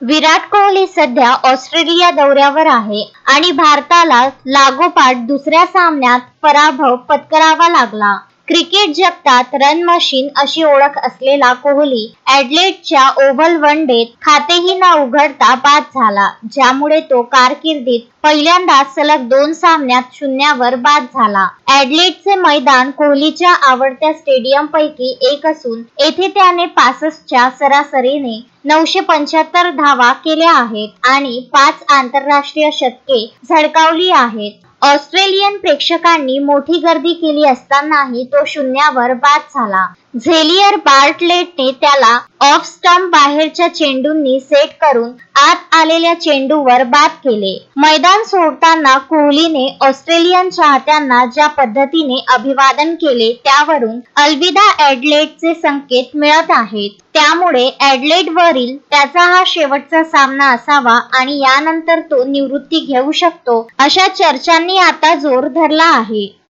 विराट कोहली सध्या ऑस्ट्रेलिया दौऱ्यावर आहे आणि भारताला लागोपाठ दुसऱ्या सामन्यात पराभव पत्करावा लागला. क्रिकेट जगतात रन मशीन अशी ओळख असलेला कोहली ऍडलेटच्या ओव्हल वन डेत खातेही न उघडता बाद झाला ज्यामुळे तो कारकिर्दीत पहिल्यांदा सलग दोन सामन्यात शून्यावर बाद झाला. ऍडलेटचे मैदान कोहलीच्या आवडत्या स्टेडियम पैकी एक असून येथे त्याने पासष्टच्या सरासरीने नऊशे पंच्याहत्तर धावा केल्या आहेत आणि पाच आंतरराष्ट्रीय शतके झळकावली आहेत. ऑस्ट्रेलियन प्रेक्षकांनी मोठी गर्दी केली असतानाही तो शून्यावर बाद झाला. झेलियर बार्टलेटने त्याला ऑफ स्टंप बाहेरच्या चेंडूंनी सेट करून आत आलेल्या चेंडूवर बाद केले. मैदान सोडताना कोहलीने ऑस्ट्रेलियन चाहत्यांना ज्या पद्धतीने अभिवादन केले त्यावरून अलविदा ऍडलेटचे संकेत मिळत आहेत. त्यामुळे ऍडलेट वरील त्याचा हा शेवटचा सामना असावा आणि यानंतर तो निवृत्ती घेऊ शकतो अशा चर्चांनी आता जोर धरला आहे.